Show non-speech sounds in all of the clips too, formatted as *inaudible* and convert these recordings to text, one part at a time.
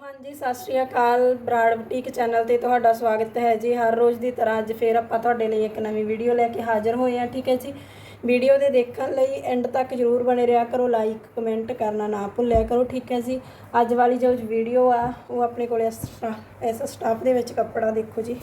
ਹਾਂਜੀ, ਸਤਿ ਸ਼੍ਰੀ ਅਕਾਲ ਬਰਾੜ ਬੁਟੀਕ ਚੈਨਲ ਤੇ ਤੁਹਾਡਾ ਸਵਾਗਤ ਹੈ ਜੀ। ਹਰ ਰੋਜ਼ ਦੀ ਤਰ੍ਹਾਂ ਅੱਜ ਫੇਰ ਆਪਾਂ ਤੁਹਾਡੇ ਲਈ ਇੱਕ ਨਵੀਂ ਵੀਡੀਓ ਲੈ ਕੇ ਹਾਜ਼ਰ ਹੋਏ ਹਾਂ, ਠੀਕ ਹੈ ਜੀ? ਵੀਡੀਓ ਦੇ ਦੇਖਣ ਲਈ ਐਂਡ ਤੱਕ ਜਰੂਰ ਬਣੇ ਰਿਹਾ ਕਰੋ, ਲਾਈਕ, ਕਮੈਂਟ ਕਰਨਾ ਨਾ ਭੁੱਲਿਆ ਕਰੋ, ਠੀਕ ਹੈ ਜੀ? ਅੱਜ ਵਾਲੀ ਜੋ ਵੀਡੀਓ ਆ, ਉਹ ਆਪਣੇ ਕੋਲ ਇਸ ਤਰ੍ਹਾਂ- ਇਸ ਸਟਾਫ ਦੇ ਵਿੱਚ ਕੱਪੜਾ ਦੇਖੋ ਜੀ।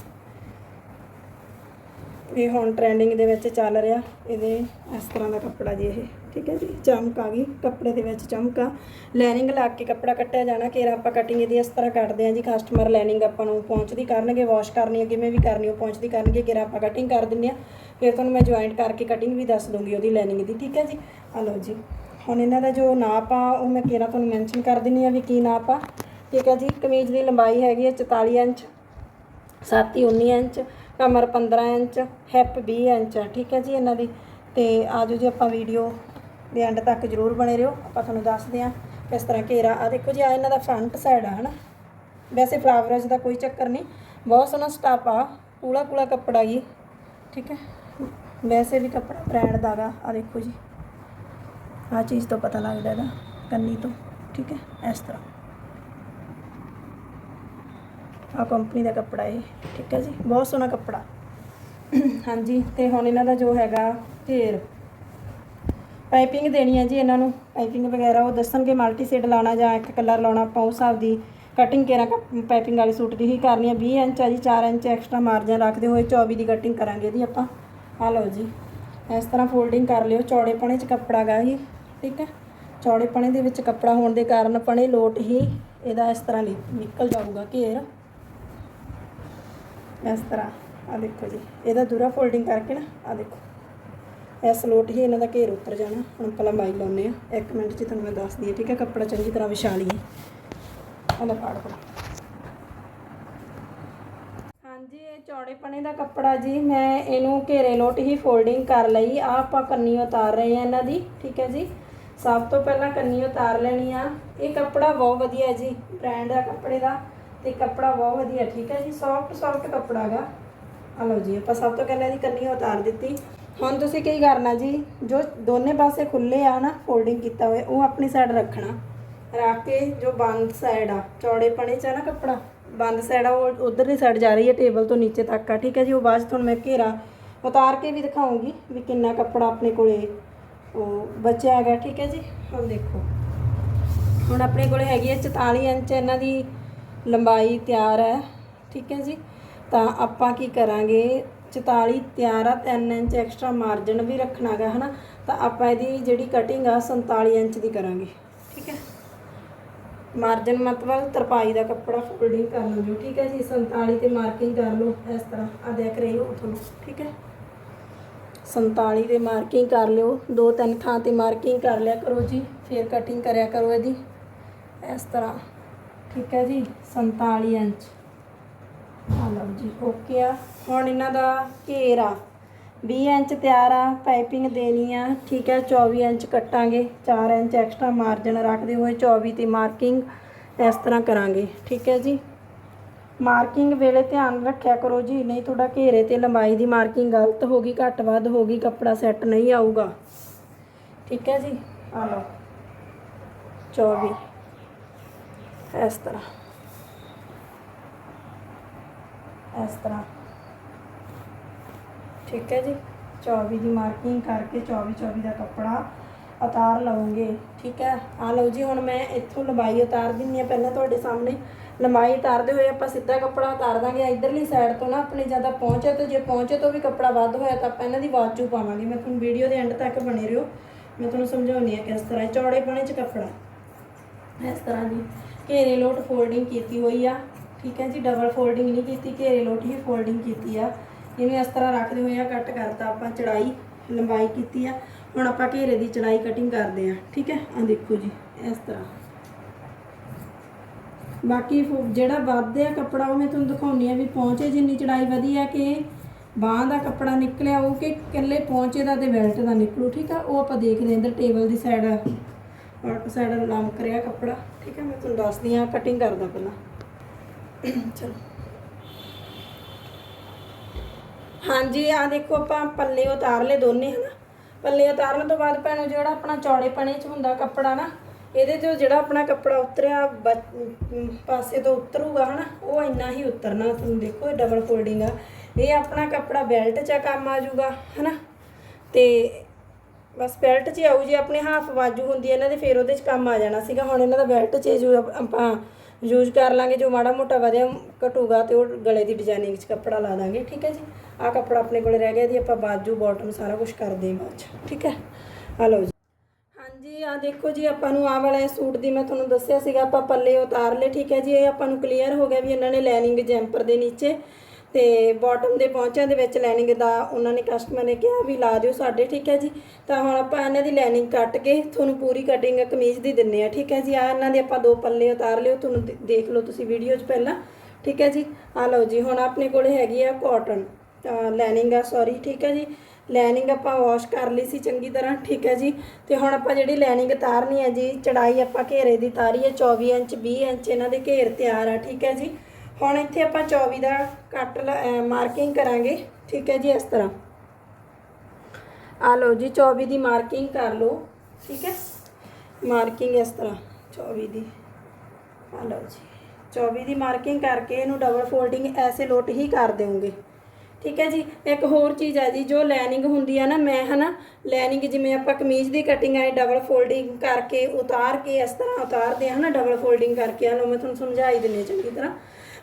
ਵੀ ਹੁਣ ਟ੍ਰੈਂਡਿੰਗ ਦੇ ਵਿੱਚ ਚੱਲ ਰਿਹਾ, ਇਹਦੇ ਇਸ ਤਰ੍ਹਾਂ ਦਾ ਕੱਪੜਾ ਜੀ ਇਹ। ਠੀਕ ਹੈ ਜੀ, ਚਮਕ ਆ ਗਈ, ਕੱਪੜੇ ਦੇ ਵਿੱਚ ਚਮਕ ਆ। ਲੈਨਿੰਗ ਲਾ ਕੇ ਕੱਪੜਾ ਕੱਟਿਆ ਜਾਣਾ, ਕਿ ਆਪਾਂ ਕਟਿੰਗ ਇਹਦੀ ਇਸ ਤਰ੍ਹਾਂ ਕੱਟਦੇ ਆ ਜੀ ਕਸਟਮਰ ਲੈਨਿੰਗ ਆਪਾਂ ਨੂੰ ਪਹੁੰਚਦੀ ਕਰਨਗੇ ਵਾਸ਼ ਕਰਨੀ ਹੈ ਕਿਵੇਂ ਵੀ ਕਰਨੀ ਉਹ ਪਹੁੰਚਦੀ ਕਰਨਗੇ ਘੇਰਾ ਆਪਾਂ ਕਟਿੰਗ ਕਰ ਦਿੰਦੇ ਆ ਫਿਰ ਤੁਹਾਨੂੰ ਮੈਂ ਜੁਆਇੰਟ ਕਰਕੇ ਕਟਿੰਗ ਵੀ ਦੱਸ ਦੂੰਗੀ ਉਹਦੀ ਲੈਨਿੰਗ ਦੀ, ਠੀਕ ਹੈ ਜੀ? ਆ ਲਓ ਜੀ, ਹੁਣ ਇਹਨਾਂ ਦਾ ਜੋ ਨਾਪ ਆ, ਉਹ ਮੈਂ ਘੇਰਾ ਤੁਹਾਨੂੰ ਮੈਂਸ਼ਨ ਕਰ ਦਿੰਨੀ ਆ ਵੀ ਕੀ ਨਾਪ ਆ। ਠੀਕ ਹੈ ਜੀ, ਕਮੀਜ਼ ਦੀ ਲੰਬਾਈ ਹੈਗੀ ਹੈ 44 ਇੰਚ ਛਾਤੀ 19 ਇੰਚ, ਕਮਰ 15 ਇੰਚ ਹਿੱਪ 20 ਇੰਚ ਆ, ਠੀਕ ਹੈ ਜੀ ਇਹਨਾਂ ਦੀ। ਤੇ ਆਜੋ ਜੀ ਆਪਾਂ ਵੀਡੀਓ ਦੇ ਐਂਡ ਤੱਕ ਜਰੂਰ ਬਣੇ ਰਹੋ। ਆਪਾਂ ਤੁਹਾਨੂੰ ਦੱਸਦੇ ਆ ਇਸ ਤਰ੍ਹਾਂ ਘੇਰਾ। ਆ ਦੇਖੋ ਜੀ ਆ ਇਹਨਾਂ ਦਾ ਫਰੰਟ ਸਾਈਡ ਆ, ਹਨਾ? ਵੈਸੇ ਫਲਾਵਰਜ ਦਾ ਕੋਈ ਚੱਕਰ ਨਹੀਂ। ਬਹੁਤ ਸੋਹਣਾ ਸਟਾਫ ਆ। ਕੂਲਾ ਕੂਲਾ ਕੱਪੜਾ ਜੀ, ਠੀਕ ਹੈ? ਵੈਸੇ ਵੀ ਕੱਪੜਾ ਬ੍ਰਾਂਡ ਦਾ ਗਾ। ਆ ਦੇਖੋ ਜੀ। ਆ ਚੀਜ਼ ਤੋਂ ਪਤਾ ਲੱਗਦਾ ਇਹਦਾ, ਕੰਨੀ ਤੋਂ, ਠੀਕ ਹੈ? ਇਸ ਤਰ੍ਹਾਂ। ਆ ਕੰਪਨੀ ਦਾ ਕੱਪੜਾ ਇਹ, ਠੀਕ ਹੈ ਜੀ? ਬਹੁਤ ਸੋਹਣਾ ਕੱਪੜਾ। ਹਾਂਜੀ, ਤੇ ਹੁਣ ਇਹਨਾਂ ਦਾ ਜੋ ਹੈਗਾ ਘੇਰ। ਪਾਈਪਿੰਗ ਦੇਣੀ ਹੈ ਜੀ ਇਹਨਾਂ ਨੂੰ। ਪਾਈਪਿੰਗ ਵਗੈਰਾ ਉਹ ਦੱਸਣਗੇ, ਮਲਟੀ ਸ਼ੇਡ ਲਾਉਣਾ ਜਾਂ ਇੱਕ ਕਲਰ ਲਾਉਣਾ, ਆਪਾਂ ਉਸ ਹਿਸਾਬ ਦੀ ਕਟਿੰਗ ਕੇਰਾ ਪਾਈਪਿੰਗ ਵਾਲੇ ਸੂਟ ਦੀ ਹੀ ਕਰਨੀ ਹੈ। 20 ਇੰਚ ਆ ਜੀ 4 ਇੰਚ ਐਕਸਟਰਾ ਮਾਰਜਨ ਰੱਖਦੇ ਹੋਏ 24 ਦੀ ਕਟਿੰਗ ਕਰਾਂਗੇ ਇਹਦੀ ਆਪਾਂ। ਆ ਲਓ ਜੀ, ਇਸ ਤਰ੍ਹਾਂ ਫੋਲਡਿੰਗ ਕਰ ਲਿਓ। ਚੌੜੇ ਪਣੇ 'ਚ ਕੱਪੜਾ ਗਾ ਜੀ ਠੀਕ ਹੈ? ਚੌੜੇ ਪਣੇ ਦੇ ਵਿੱਚ ਕੱਪੜਾ ਹੋਣ ਦੇ ਕਾਰਨ ਪਣੇ ਲੋਟ ਹੀ ਇਹਦਾ ਇਸ ਤਰ੍ਹਾਂ ਨਿ- ਨਿਕਲ ਜਾਊਗਾ ਘੇਰ। ਇਸ ਤਰ੍ਹਾਂ ਆ ਦੇਖੋ ਜੀ, ਇਹਦਾ ਦੂਰਾ ਫੋਲਡਿੰਗ ਕਰਕੇ ਨਾ ਆ ਦੇਖੋ। ਇਸ ਲੋਟ ਹੀ ਇਹਨਾਂ ਦਾ ਘੇਰ ਉਤਰ ਜਾਣਾ। ਹੁਣ ਆਪਾਂ ਲੰਬਾਈ ਲਾਉਨੇ ਆ ਇੱਕ ਮਿੰਟ 'ਚ ਤੁਹਾਨੂੰ ਮੈਂ ਦੱਸਦੀ ਦਈਏ, ਠੀਕ ਹੈ? ਕੱਪੜਾ ਚੰਗੀ ਤਰ੍ਹਾਂ ਵਿਛਾ ਲਈਏ। ਆਹ ਲੈ ਫਾੜ ਹਾਂਜੀ, ਇਹ ਚੌੜੇ ਪਣੇ ਦਾ ਕੱਪੜਾ ਜੀ। ਮੈਂ ਇਹਨੂੰ ਘੇਰੇ ਲੋਟ ਹੀ ਫੋਲਡਿੰਗ ਕਰ ਲਈ। ਆ ਆਪਾਂ ਕੰਨੀ ਉਤਾਰ ਰਹੇ ਆ ਇਹਨਾਂ ਦੀ, ਠੀਕ ਹੈ ਜੀ? ਸਭ ਤੋਂ ਪਹਿਲਾਂ ਕੰਨੀ ਉਤਾਰ ਲੈਣੀ ਆ। ਇਹ ਕੱਪੜਾ ਬਹੁਤ ਵਧੀਆ ਜੀ। ਬ੍ਰਾਂਡ ਦਾ ਕੱਪੜੇ ਦਾ ਤੇ ਕੱਪੜਾ ਬਹੁਤ ਵਧੀਆ, ਠੀਕ ਹੈ ਜੀ? ਸੌਫਟ ਸੌਫਟ ਕੱਪੜਾ ਹੈਗਾ ਆ ਲਓ ਜੀ, ਆਪਾਂ ਸਭ ਤੋਂ ਪਹਿਲਾਂ ਇਹਦੀ ਕੰਨੀ ਉਤਾਰ ਦਿੱਤੀ। ਹੁਣ ਤੁਸੀਂ ਕੀ ਕਰਨਾ ਜੀ? ਜੋ ਦੋਨੇ ਪਾਸੇ ਖੁੱਲੇ ਆ ਨਾ ਫੋਲਡਿੰਗ ਕੀਤਾ ਹੋਇਆ, ਉਹ ਆਪਣੀ ਸਾਈਡ ਰੱਖਣਾ। ਰੱਖ ਕੇ ਜੋ ਬੰਦ ਸਾਈਡ ਆ, ਚੌੜੇ ਪਣੇ ਚ ਆ ਨਾ ਕੱਪੜਾ, ਬੰਦ ਸਾਈਡ ਆ, ਉਹ ਉਧਰਲੀ ਸਾਈਡ ਜਾ ਰਹੀ ਹੈ ਟੇਬਲ ਤੋਂ ਨੀਚੇ ਤੱਕ ਆ, ਠੀਕ ਹੈ ਜੀ? ਉਹ ਬਾਅਦ 'ਚ ਤੁਹਾਨੂੰ ਮੈਂ ਘੇਰਾ ਉਤਾਰ ਕੇ ਵੀ ਦਿਖਾਉਂਗੀ ਵੀ ਕਿੰਨਾ ਕੱਪੜਾ ਆਪਣੇ ਕੋਲੇ ਉਹ ਬਚਿਆ ਹੈਗਾ, ਠੀਕ ਹੈ ਜੀ? ਹੁਣ ਦੇਖੋ। ਹੁਣ ਆਪਣੇ ਕੋਲੇ ਹੈਗੀ ਹੈ 44 ਇੰਚ, ਇਹਨਾਂ ਦੀ ਲੰਬਾਈ ਤਿਆਰ ਹੈ, ਠੀਕ ਹੈ ਜੀ? ਤਾਂ ਆਪਾਂ ਕੀ ਕਰਾਂਗੇ? 44 ਤਿਆਰ ਆ 3 ਇੰਚ ਐਕਸਟਰਾ ਮਾਰਜਨ ਵੀ ਰੱਖਣਾ ਰੱਖਣਾਗਾ, ਹਨਾ? ਤਾਂ ਆਪਾਂ ਇਹਦੀ ਜਿਹੜੀ ਕਟਿੰਗ ਆ 47 ਇੰਚ ਦੀ ਕਰਾਂਗੇ। ਠੀਕ ਹੈ? ਮਾਰਜਨ ਮਤਲਬ ਤਰਪਾਈ ਦਾ ਕੱਪੜਾ ਫੋਲਡਿੰਗ ਕਰ ਲਓ ਠੀਕ ਹੈ ਜੀ? 47 ਤੇ ਮਾਰਕਿੰਗ ਕਰ ਲਓ, ਇਸ ਤਰ੍ਹਾਂ ਆ ਦੇਖ ਰਹੇ ਹੋ ਤੁਹਾਨੂੰ ਠੀਕ ਹੈ? 47 ਦੇ ਮਾਰਕਿੰਗ ਕਰ ਲਿਓ, ਦੋ ਤਿੰਨ ਥਾਂ ਤੇ ਮਾਰਕਿੰਗ ਕਰ ਲਿਆ ਕਰੋ ਜੀ, ਫਿਰ ਕਟਿੰਗ ਕਰਿਆ ਕਰੋ ਇਹਦੀ, ਇਸ ਤਰ੍ਹਾਂ, ਠੀਕ ਹੈ ਜੀ? 47 ਇੰਚ। ਲਓ ਜੀ। ਓਕੇ ਆ। ਹੁਣ ਇਹਨਾਂ ਦਾ ਘੇਰ ਆ। 20 ਇੰਚ ਤਿਆਰ ਆ, ਪਾਈਪਿੰਗ ਦੇਣੀ ਆ। ਠੀਕ ਹੈ 24 ਇੰਚ ਕੱਟਾਂਗੇ। 4 ਇੰਚ ਐਕਸਟਰਾ ਮਾਰਜਨ ਰੱਖਦੇ ਹੋਏ 24 ਤੇ ਮਾਰਕਿੰਗ ਇਸ ਤਰ੍ਹਾਂ ਕਰਾਂਗੇ। ਠੀਕ ਹੈ ਜੀ। ਮਾਰਕਿੰਗ ਵੇਲੇ ਧਿਆਨ ਰੱਖਿਆ ਕਰੋ ਜੀ। ਨਹੀਂ ਤੁਹਾਡਾ ਘੇਰੇ ਤੇ ਲੰਬਾਈ ਦੀ ਮਾਰਕਿੰਗ ਗਲਤ ਹੋ ਗਈ, ਘੱਟ ਵੱਧ ਹੋ ਗਈ, ਕੱਪੜਾ ਸੈੱਟ ਨਹੀਂ ਆਊਗਾ। ਠੀਕ ਹੈ ਜੀ। ਆ ਲਓ। 24 ਇਸ ਤਰ੍ਹਾਂ। ਇਸ ਤਰ੍ਹਾਂ। ਠੀਕ ਹੈ ਜੀ? 24 ਦੀ ਮਾਰਕਿੰਗ ਕਰਕੇ 24 24 ਦਾ ਕੱਪੜਾ ਉਤਾਰ ਲਵਾਂਗੇ। ਠੀਕ ਹੈ? ਆ ਲਓ ਜੀ, ਹੁਣ ਮੈਂ ਇੱਥੋਂ ਲੰਬਾਈ ਉਤਾਰ ਦਿੰਨੀ ਆ ਪਹਿਲਾਂ ਤੁਹਾਡੇ ਸਾਹਮਣੇ। ਲੰਬਾਈ ਉਤਾਰਦੇ ਹੋਏ ਆਪਾਂ ਸਿੱਧਾ ਕੱਪੜਾ ਉਤਾਰ ਦਾਂਗੇ। ਇਧਰਲੀ ਸਾਈਡ ਤੋਂ ਨਾ ਆਪਣੀ ਜ਼ਿਆਦਾ ਪਹੁੰਚੇ ਤੋਂ ਜੇ ਪਹੁੰਚੇ ਤੋਂ ਵੀ ਕੱਪੜਾ ਵੱਧ ਹੋਇਆ ਤਾਂ ਆਪਾਂ ਇਹਨਾਂ ਦੀ ਬਾਜੂ ਪਾਵਾਂਗੇ। ਮੈਂ ਤੁਹਾਨੂੰ ਵੀਡੀਓ ਦੇ ਐਂਡ ਤੱਕ ਬਣੇ ਰਹੋ। ਮੈਂ ਤੁਹਾਨੂੰ ਸਮਝਾਉਣੀ ਆ ਕਿਸ ਤਰ੍ਹਾਂ ਚੌੜੇ ਬਣੇ ਚ ਕੱਪੜਾ। ਇਸ ਤਰ੍ਹਾਂ ਦੀ ਘੇਰੇ ਲੋਟ ਫੋਲਡਿੰਗ ਕੀਤੀ ਹੋਈ ਆ। ਠੀਕ ਹੈ ਜੀ ਡਬਲ ਫੋਲਡਿੰਗ ਨਹੀਂ ਕੀਤੀ, ਘੇਰੇ ਲੋਟ ਹੀ ਫੋਲਡਿੰਗ ਕੀਤੀ ਆ। ਇਹਨੂੰ ਇਸ ਤਰ੍ਹਾਂ ਰੱਖਦੇ ਹੋਏ ਆ ਕੱਟ ਕਰਤਾ ਆਪਾਂ, ਚੜਾਈ ਲੰਬਾਈ ਕੀਤੀ ਆ। ਹੁਣ ਆਪਾਂ ਘੇਰੇ ਦੀ ਚੜਾਈ ਕਟਿੰਗ ਕਰਦੇ ਆ, ਠੀਕ ਹੈ? ਆ ਦੇਖੋ ਜੀ, ਇਸ ਤਰ੍ਹਾਂ। ਬਾਕੀ ਫੋ- ਜਿਹੜਾ ਆ ਕੱਪੜਾ, ਉਹ ਮੈਂ ਤੁਹਾਨੂੰ ਦਿਖਾਉਣੀ ਆ ਵੀ ਪਹੁੰਚੇ ਜਿੰਨੀ ਚੜਾਈ ਵਧੀਆ ਕਿ ਬਾਹਾਂ ਦਾ ਕੱਪੜਾ ਨਿਕਲਿਆ, ਉਹ ਕਿ ਇਕੱਲੇ ਪਹੁੰਚੇ ਦਾ ਤੇ ਬੈਲਟ ਦਾ ਨਿਕਲੂ, ਠੀਕ ਆ? ਉਹ ਆਪਾਂ ਦੇਖਦੇ ਹਾਂ ਇੱਧਰ ਟੇਬਲ ਦੀ ਸਾਈਡ ਆਰਟ ਸਾਈਡ ਲੰਮਕ ਰਿਹਾ ਕੱਪੜਾ, ਠੀਕ ਹੈ? ਮੈਂ ਤੁਹਾਨੂੰ ਦੱਸਦੀ ਆ ਕਟਿੰਗ ਕਰਦਾ ਪਹਿਲਾਂ। ਚਲੋ। ਹਾਂਜੀ ਆ ਦੇਖੋ ਆਪਾਂ ਪੱਲੇ ਉਤਾਰ ਲਏ ਦੋਨੇ, ਹਨਾ? ਪੱਲੇ ਉਤਾਰਨ ਤੋਂ ਬਾਅਦ ਭੈਣੋ, ਜਿਹੜਾ ਆਪਣਾ ਚੌੜੇ ਪਣੇ ਚ ਹੁੰਦਾ ਕੱਪੜਾ ਨਾ, ਇਹਦੇ ਤੋਂ ਜਿਹੜਾ ਆਪਣਾ ਕੱਪੜਾ ਉਤਰਿਆ ਪਾਸੇ ਤੋਂ ਉਤਰੂਗਾ, ਹਨਾ, ਉਹ ਇੰਨਾ ਹੀ ਉਤਰਨਾ ਤੁਹਾਨੂੰ ਦੇਖੋ, ਇਹ ਡਬਲ ਫੋਲਡਿੰਗ ਆ। ਇਹ ਆਪਣਾ ਕੱਪੜਾ ਬੈਲਟ 'ਚ ਕੰਮ ਆ ਜਾਊਗਾ, ਹਨਾ? ਤੇ ਬਸ ਬੈਲਟ 'ਚ ਹੀ ਆਊ, ਜੀ ਆਪਣੇ ਹਾਫ ਵਾਜੂ ਹੁੰਦੀ ਹੈ ਇਹਨਾਂ ਦੇ ਫੇਰ ਉਹਦੇ 'ਚ ਕੰਮ ਆ ਜਾਣਾ ਸੀਗਾ, ਹੁਣ ਇਹਨਾਂ ਦਾ ਬੈਲਟ 'ਚ ਜੋ ਆਪਾਂ ਯੂਜ਼ ਕਰ ਲਾਂਗੇ, ਜੋ ਮਾੜਾ ਮੋਟਾ ਵਧਿਆ ਘਟੂਗਾ ਤੇ ਉਹ ਗਲੇ ਦੀ ਡਿਜ਼ਾਈਨਿੰਗ 'ਚ ਕੱਪੜਾ ਲਾ ਦਾਂਗੇ, ਠੀਕ ਹੈ ਜੀ? ਆਹ ਕੱਪੜਾ ਆਪਣੇ ਕੋਲੇ ਰਹਿ ਗਿਆ ਜੀ, ਆਪਾਂ ਬਾਜੂ ਬਾਟਮ ਸਾਰਾ ਕੁਝ ਕਰਦੇ ਹਾਂ ਬਾਅਦ 'ਚ, ਠੀਕ ਹੈ? ਆ ਲਓ ਜੀ। ਹਾਂਜੀ ਆ ਦੇਖੋ ਜੀ, ਆਪਾਂ ਨੂੰ ਆਹ ਵਾਲਾ ਸੂਟ ਦੀ ਮੈਂ ਤੁਹਾਨੂੰ ਦੱਸਿਆ ਸੀਗਾ, ਆਪਾਂ ਪੱਲੇ ਉਤਾਰ ਲਏ, ਠੀਕ ਹੈ ਜੀ? ਇਹ ਆਪਾਂ ਨੂੰ ਕਲੀਅਰ ਹੋ ਗਿਆ ਵੀ ਇਹਨਾਂ ਨੇ ਲਾਈਨਿੰਗ ਜੈਂਪਰ ਦੇ ਨੀਚੇ। ਤੇ ਬਾਟਮ ਦੇ ਪਹੁੰਚਿਆਂ ਦੇ ਵਿੱਚ ਲਾਈਨਿੰਗ ਦਾ ਉਹਨਾਂ ਨੇ ਕਸਟਮਰ ਨੇ ਕਿਹਾ ਵੀ ਲਾ ਦਿਓ ਸਾਡੇ, ਠੀਕ ਹੈ ਜੀ। ਤਾਂ ਹੁਣ ਆਪਾਂ ਇਹਨਾਂ ਦੀ ਲਾਈਨਿੰਗ ਕੱਟ ਕੇ ਤੁਹਾਨੂੰ ਪੂਰੀ ਕਟਿੰਗ ਕਮੀਜ਼ ਦੀ ਦਿੰਨੇ ਆ ਠੀਕ ਹੈ ਜੀ। ਆ ਇਹਨਾਂ ਦੇ ਆਪਾਂ ਦੋ ਪੱਲੇ ਉਤਾਰ ਲਿਓ, ਤੁਹਾਨੂੰ ਦੇ- ਦੇਖ ਲਓ ਤੁਸੀਂ ਵੀਡੀਓ 'ਚ ਪਹਿਲਾਂ, ਠੀਕ ਹੈ ਜੀ। ਆ ਲਓ ਜੀ, ਹੁਣ ਆਪਣੇ ਕੋਲੇ ਹੈਗੀ ਆ ਕਾਟਨ ਲਾਈਨਿੰਗ ਆ ਸੌਰੀ ਠੀਕ ਹੈ ਜੀ। ਲੈਨਿੰਗ ਆਪਾਂ ਵਾਸ਼ ਕਰ ਲਈ ਸੀ ਚੰਗੀ ਤਰ੍ਹਾਂ, ਠੀਕ ਹੈ ਜੀ। ਤੇ ਹੁਣ ਆਪਾਂ ਜਿਹੜੀ ਲਾਈਨਿੰਗ ਤਾਰਨੀ ਹੈ ਜੀ ਚੜਾਈ ਆਪਾਂ ਘੇਰੇ ਦੀ ਤਾਰੀ ਹੈ 24 ਇੰਚ 20 ਇੰਚ ਇਹਨਾਂ ਦੇ ਘੇਰ ਤਿਆਰ ਆ, ਠੀਕ ਹੈ ਜੀ। ਹੁਣ ਇੱਥੇ ਆਪਾਂ 24 ਦਾ ਕੱਟ ਮਾਰਕਿੰਗ ਕਰਾਂਗੇ। ਠੀਕ ਹੈ ਜੀ, ਇਸ ਤਰ੍ਹਾਂ। ਆ ਲਓ ਜੀ 24 ਦੀ ਮਾਰਕਿੰਗ ਕਰ ਲਓ। ਠੀਕ ਹੈ? ਮਾਰਕਿੰਗ ਇਸ ਤਰ੍ਹਾਂ 24 ਦੀ। ਆ ਲਓ ਜੀ। 24 ਦੀ ਮਾਰਕਿੰਗ ਕਰਕੇ ਇਹਨੂੰ ਡਬਲ ਫੋਲਡਿੰਗ ਐਸੇ ਲੋਟ ਹੀ ਕਰ ਦੇਵਾਂਗੇ ਠੀਕ ਹੈ ਜੀ? ਇੱਕ ਹੋਰ ਚੀਜ਼ ਹੈ ਜੀ, ਜੋ ਲੈਨਿੰਗ ਹੁੰਦੀ ਹੈ ਨਾ, ਮੈਂ ਹਨਾ ਲੈਨਿੰਗ ਜਿਵੇਂ ਆਪਾਂ ਕਮੀਜ਼ ਦੀ ਕਟਿੰਗ ਆਏ ਡਬਲ ਫੋਲਡਿੰਗ ਕਰਕੇ ਉਤਾਰ ਕੇ ਇਸ ਤਰ੍ਹਾਂ ਉਤਾਰਦੇ ਆ ਨਾ ਡਬਲ ਫੋਲਡਿੰਗ ਕਰਕੇ। ਆ ਲਓ, ਮੈਂ ਤੁਹਾਨੂੰ ਸਮਝਾਈ ਦਿੰਨੀ ਚੰਗੀ ਤਰ੍ਹਾਂ।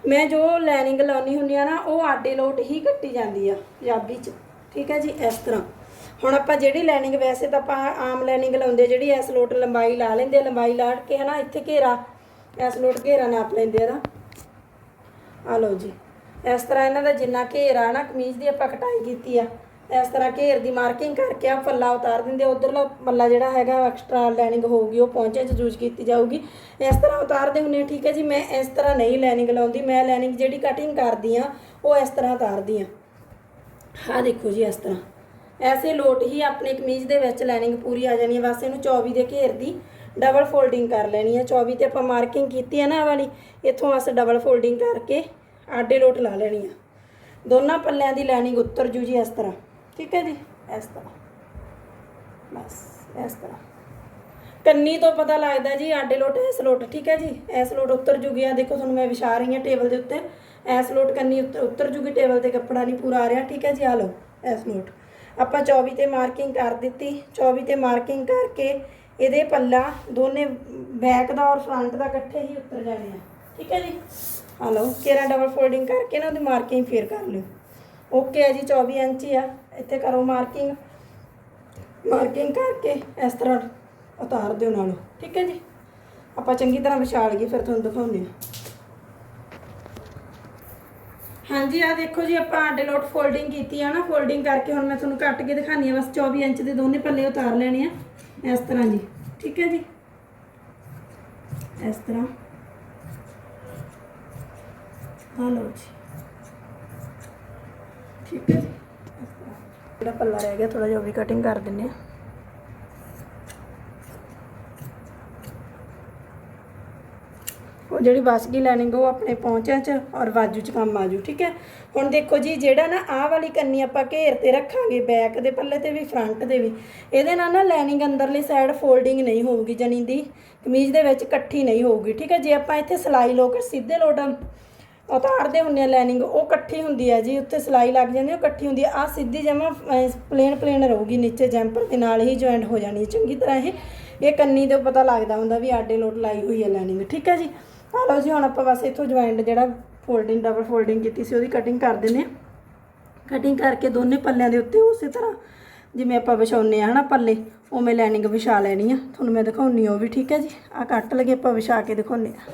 ਮੈਂ ਜੋ ਲਾਈਨਿੰਗ ਲਾਉਣੀ ਹੁੰਦੀ ਆ ਨਾ ਉਹ ਆਡੇ ਲੋਟ ਹੀ ਕੱਟੀ ਜਾਂਦੀ ਆ ਪੰਜਾਬੀ ਚ। ਠੀਕ ਹੈ ਜੀ ਇਸ ਤਰ੍ਹਾਂ। ਹੁਣ ਆਪਾਂ ਜਿਹੜੀ ਲਾਈਨਿੰਗ ਵੈਸੇ ਤਾਂ ਆਪਾਂ ਆਮ ਲਾਈਨਿੰਗ ਲਾਉਂਦੇ ਜਿਹੜੀ ਇਸ ਲੋਟ ਲੰਬਾਈ ਲਾ ਲੈਂਦੇ ਆ, ਲੰਬਾਈ ਲਾ ਕੇ ਹਨਾ ਇੱਥੇ ਘੇਰਾ ਇਸ ਲੋਟ ਘੇਰਾ ਨਾਪ ਲੈਂਦੇ ਆ ਨਾ। ਆ ਲਓ ਜੀ ਇਸ ਤਰ੍ਹਾਂ ਇਹਨਾਂ ਦਾ ਜਿੰਨਾ ਘੇਰਾ ਨਾ ਕਮੀਜ਼ ਦੀ ਆਪਾਂ ਕਟਾਈ ਕੀਤੀ ਆ। ਇਸ ਤਰ੍ਹਾਂ ਘੇਰ ਦੀ ਮਾਰਕਿੰਗ ਕਰਕੇ ਆ ਪੱਲਾ ਉਤਾਰ ਦਿੰਦੇ ਉਧਰਲਾ ਪੱਲਾ ਜਿਹੜਾ ਹੈਗਾ ਐਕਸਟਰਾ ਲਾਈਨਿੰਗ ਹੋਊਗੀ, ਉਹ ਪਹੁੰਚੇ ਚ ਯੂਜ਼ ਕੀਤੀ ਜਾਊਗੀ। ਇਸ ਤਰ੍ਹਾਂ ਉਤਾਰਦੇ ਹੁੰਦੇ ਆ, ਠੀਕ ਹੈ ਜੀ, ਮੈਂ ਇਸ ਤਰ੍ਹਾਂ ਨਹੀਂ ਲਾਈਨਿੰਗ ਲਾਉਂਦੀ, ਮੈਂ ਲਾਈਨਿੰਗ ਜਿਹੜੀ ਕਟਿੰਗ ਕਰਦੀ ਆ ਉਹ ਇਸ ਤਰ੍ਹਾਂ ਉਤਾਰਦੀ ਆ ਆਹ ਦੇਖੋ ਜੀ, ਇਸ ਤਰ੍ਹਾਂ। ਐਸੇ ਲੋਟ ਹੀ ਆਪਣੇ ਕਮੀਜ਼ ਦੇ ਵਿੱਚ ਲਾਈਨਿੰਗ ਪੂਰੀ ਆ ਜਾਣੀ ਹੈ। ਬਸ ਇਹਨੂੰ 24 ਦੇ ਘੇਰ ਦੀ ਡਬਲ ਫੋਲਡਿੰਗ ਕਰ ਲੈਣੀ ਹੈ। 24 ਤੇ ਆਪਾਂ ਮਾਰਕਿੰਗ ਕੀਤੀ ਹੈ ਨਾ ਵਾਲੀ, ਇੱਥੋਂ ਅਸ ਡਬਲ ਫੋਲਡਿੰਗ ਕਰਕੇ ਆਡੇ ਲੋਟ ਲਾ ਲੈਣੀ ਆ। ਦੋਨਾਂ ਪੱਲਿਆਂ ਦੀ ਲਾਈਨਿੰਗ ਉੱਤਰ ਜੂ ਜੀ ਇਸ ਤਰ੍ਹਾਂ। ਠੀਕ ਹੈ ਜੀ, ਇਸ ਤਰ੍ਹਾਂ। ਬਸ, ਇਸ ਤਰ੍ਹਾਂ। ਕੰਨੀ ਤੋਂ ਪਤਾ ਲੱਗਦਾ ਜੀ, ਆਡੇ ਲੋਟ, ਇਸ ਲੋਟ, ਠੀਕ ਹੈ ਜੀ? ਇਸ ਲੋਟ ਉੱਤਰ ਜੂਗੀ ਆ, ਦੇਖੋ ਤੁਹਾਨੂੰ ਮੈਂ ਵਿਛਾ ਰਹੀ ਹਾਂ ਟੇਬਲ ਦੇ ਉੱਤੇ। ਇਸ ਲੋਟ ਕੰਨੀ ਉੱਤਰ ਉੱਤਰ ਜੂਗੀ ਟੇਬਲ ਤੇ ਕੱਪੜਾ ਨਹੀਂ ਪੂਰਾ ਆ ਰਿਹਾ, ਠੀਕ ਹੈ ਜੀ? ਆ ਲਓ, ਇਸ ਲੋਟ। ਆਪਾਂ 24 ਤੇ ਮਾਰਕਿੰਗ ਕਰ ਦਿੱਤੀ। 24 ਤੇ ਮਾਰਕਿੰਗ ਕਰਕੇ ਇਹਦੇ ਪੱਲਾ ਦੋਨੇ ਬੈਕ ਦਾ ਔਰ ਫਰੰਟ ਦਾ ਇਕੱਠੇ ਹੀ ਉੱਤਰ ਜਾਣੇ ਆ। ਠੀਕ ਹੈ ਜੀ? ਆ ਲਓ ਕੇਰਾ ਡਬਲ ਫੋਲਡਿੰਗ ਕਰਕੇ ਨਾ ਉਹਦੀ ਮਾਰਕਿੰਗ ਫੇਰ ਕਰ ਲਿਓ। ਓਕੇ ਹੈ ਜੀ 24 ਇੰਚ ਹੀ ਆ। ਇੱਥੇ ਕਰੋ ਮਾਰਕਿੰਗ। ਮਾਰਕਿੰਗ ਕਰਕੇ ਇਸ ਤਰ੍ਹਾਂ ਉਤਾਰ ਦਿਓ ਨਾਲੋਂ। ਠੀਕ ਹੈ ਜੀ? ਆਪਾਂ ਚੰਗੀ ਤਰ੍ਹਾਂ ਵਿਛਾਲ ਲਈਏ ਫਿਰ ਤੁਹਾਨੂੰ ਦਿਖਾਉਂਦੇ ਹਾਂ। ਹਾਂਜੀ ਆ ਦੇਖੋ ਜੀ, ਆਪਾਂ ਆਡੇ ਲੋਟ ਫੋਲਡਿੰਗ ਕੀਤੀ ਆ ਨਾ। ਫੋਲਡਿੰਗ ਕਰਕੇ ਹੁਣ ਮੈਂ ਤੁਹਾਨੂੰ ਕੱਟ ਕੇ ਦਿਖਾਣੀ ਆ ਬਸ 24 ਇੰਚ ਦੇ ਦੋਨੇ ਪੱਲੇ ਉਤਾਰ ਲੈਣੇ ਆ। ਇਸ ਤਰ੍ਹਾਂ ਜੀ। ਠੀਕ ਹੈ ਜੀ? ਇਸ ਤਰ੍ਹਾਂ। ਆ ਲਓ ਜੀ। ਠੀਕ ਹੈ ਜੀ। ਜਿਹੜਾ ਪੱਲਾ ਰਹਿ ਗਿਆ ਥੋੜਾ ਜਿਹਾ ਉਹ ਵੀ ਕਟਿੰਗ ਕਰ ਦਿੰਨੇ ਆ ਉਹ ਜਿਹੜੀ ਬਸ ਗਈ ਲਾਈਨਿੰਗ ਉਹ ਆਪਣੇ ਪਹੁੰਚਿਆਂ 'ਚ ਔਰ ਬਾਜੂ 'ਚ ਕੰਮ ਆਜੂ, ਠੀਕ ਹੈ? ਹੁਣ ਦੇਖੋ ਜੀ, ਜਿਹੜਾ ਨਾ ਆਹ ਵਾਲੀ ਕੰਨੀ ਆਪਾਂ ਘੇਰ ਤੇ ਰੱਖਾਂਗੇ ਬੈਕ ਦੇ ਪੱਲੇ ਤੇ ਵੀ ਫਰੰਟ ਦੇ ਵੀ, ਇਹਦੇ ਨਾਲ ਨਾ ਲਾਈਨਿੰਗ ਅੰਦਰਲੀ ਸਾਈਡ ਫੋਲਡਿੰਗ ਨਹੀਂ ਹੋਊਗੀ, ਜਣੀ ਦੀ ਕਮੀਜ਼ ਦੇ ਵਿੱਚ ਇਕੱਠੀ ਨਹੀਂ ਹੋਊਗੀ, ਠੀਕ ਹੈ? ਜੇ ਆਪਾਂ ਇੱਥੇ ਸਲਾਈ ਲੋ ਕੇ ਸਿੱਧੇ ਲੋਟ ਉਤਾਰਦੇ ਹੁੰਦੇ ਆ ਲਾਈਨਿੰਗ ਉਹ ਇਕੱਠੀ ਹੁੰਦੀ ਹੈ ਜੀ ਉੱਤੇ ਸਲਾਈ ਲੱਗ ਜਾਂਦੀ ਆ, ਉਹ ਇਕੱਠੀ ਹੁੰਦੀ ਆ ਆ ਸਿੱਧੀ ਜਮਾ ਪਲੇਨ ਪਲੇਨ ਰਹੂਗੀ ਨੀਚੇ ਜੈਂਪਰ ਦੇ ਨਾਲ ਹੀ ਜੁਆਇੰਟ ਹੋ ਜਾਣੀ ਹੈ ਚੰਗੀ ਤਰ੍ਹਾਂ ਇਹ ਇਹ ਕੰਨੀ ਤੋਂ ਪਤਾ ਲੱਗਦਾ ਹੁੰਦਾ ਵੀ ਆਡੇ ਲੋਟ ਲਾਈ ਹੋਈ ਹੈ ਲਾਈਨਿੰਗ ਠੀਕ ਹੈ ਜੀ? ਆ ਲਓ ਜੀ ਹੁਣ ਆਪਾਂ ਬਸ ਇੱਥੋਂ ਜੁਆਇੰਟ ਜਿਹੜਾ ਫੋਲਡਿੰਗ ਡਬਲ ਫੋਲਡਿੰਗ ਕੀਤੀ ਸੀ ਉਹਦੀ ਕਟਿੰਗ ਕਰ ਦਿੰਨੇ ਆ ਕਟਿੰਗ ਕਰਕੇ ਦੋਨੇ ਪੱਲਿਆਂ ਦੇ ਉੱਤੇ ਉਸੇ ਤਰ੍ਹਾਂ ਜਿਵੇਂ ਆਪਾਂ ਵਿਛਾਉਨੇ ਆ ਹਨਾ ਪੱਲੇ ਉਵੇਂ ਲਾਈਨਿੰਗ ਵਿਛਾ ਲੈਣੀ ਆ। ਤੁਹਾਨੂੰ ਮੈਂ ਦਿਖਾਉਣੀ ਉਹ ਵੀ ਠੀਕ ਹੈ ਜੀ? ਆ ਕੱਟ ਲਗੇ ਆਪਾਂ ਵਿਛਾ ਕੇ ਦਿਖਾਉਨੇ ਆ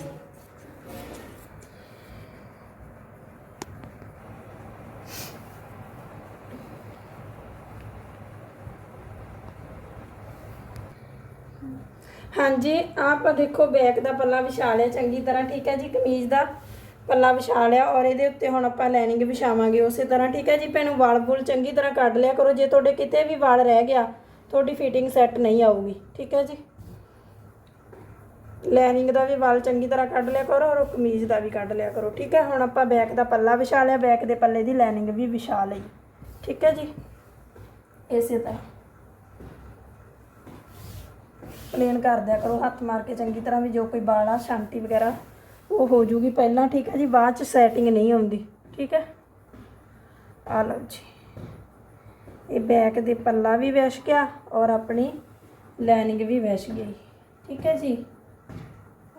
ਹਾਂਜੀ ਆਹ ਆਪਾਂ ਦੇਖੋ ਬੈਕ ਦਾ ਪੱਲਾ ਵਿਛਾ ਲਿਆ, ਚੰਗੀ ਤਰ੍ਹਾਂ, ਠੀਕ ਹੈ ਜੀ, ਕਮੀਜ਼ ਦਾ ਪੱਲਾ ਵਿਛਾ ਲਿਆ ਔਰ ਇਹਦੇ ਉੱਤੇ ਹੁਣ ਆਪਾਂ ਲਾਈਨਿੰਗ ਵਿਛਾਵਾਂਗੇ ਉਸੇ ਤਰ੍ਹਾਂ, ਠੀਕ ਹੈ ਜੀ, ਭੈਣੋ, ਵਾਲ ਬੁਲ ਚੰਗੀ ਤਰ੍ਹਾਂ ਕੱਢ ਲਿਆ ਕਰੋ, ਜੇ ਤੁਹਾਡੇ ਕਿਤੇ ਵੀ ਵਾਲ ਰਹਿ ਗਿਆ, ਤੁਹਾਡੀ ਫਿਟਿੰਗ ਸੈੱਟ ਨਹੀਂ ਆਊਗੀ, ਠੀਕ ਹੈ ਜੀ। ਲਾਈਨਿੰਗ ਦਾ ਵੀ ਵਾਲ ਚੰਗੀ ਤਰ੍ਹਾਂ ਕੱਢ ਲਿਆ ਕਰੋ ਔਰ ਕਮੀਜ਼ ਦਾ ਵੀ ਕੱਢ ਲਿਆ ਕਰੋ, ਠੀਕ ਹੈ, ਹੁਣ ਆਪਾਂ ਬੈਕ ਦਾ ਪੱਲਾ ਵਿਛਾ ਲਿਆ ਬੈਕ ਦੇ ਪੱਲੇ ਦੀ ਲਾਈਨਿੰਗ ਵੀ ਵਿਛਾ ਲਈ, ਠੀਕ ਹੈ ਜੀ, ਇਸੇ ਤਰ੍ਹਾਂ। ਪਲੇਨ ਕਰ ਦਿਆ ਕਰੋ, ਹੱਥ ਮਾਰ ਕੇ ਚੰਗੀ ਤਰ੍ਹਾਂ ਵੀ ਜੋ ਕੋਈ ਵਾਲ ਆ ਸ਼ਾਂਤੀ ਵਗੈਰਾ, ਉਹ ਹੋ ਜੂਗੀ ਪਹਿਲਾਂ, ਠੀਕ ਹੈ ਜੀ? ਬਾਅਦ ਚ ਸੈਟਿੰਗ ਨਹੀਂ ਆਉਂਦੀ, ਠੀਕ ਹੈ? ਆ ਲਓ ਜੀ। ਇਹ ਬੈਕ ਦੇ ਪੱਲਾ ਵੀ ਵਿਛ ਗਿਆ ਔਰ ਆਪਣੀ ਲਾਈਨਿੰਗ ਵੀ ਵਿਛ ਗਈ, ਠੀਕ ਹੈ ਜੀ?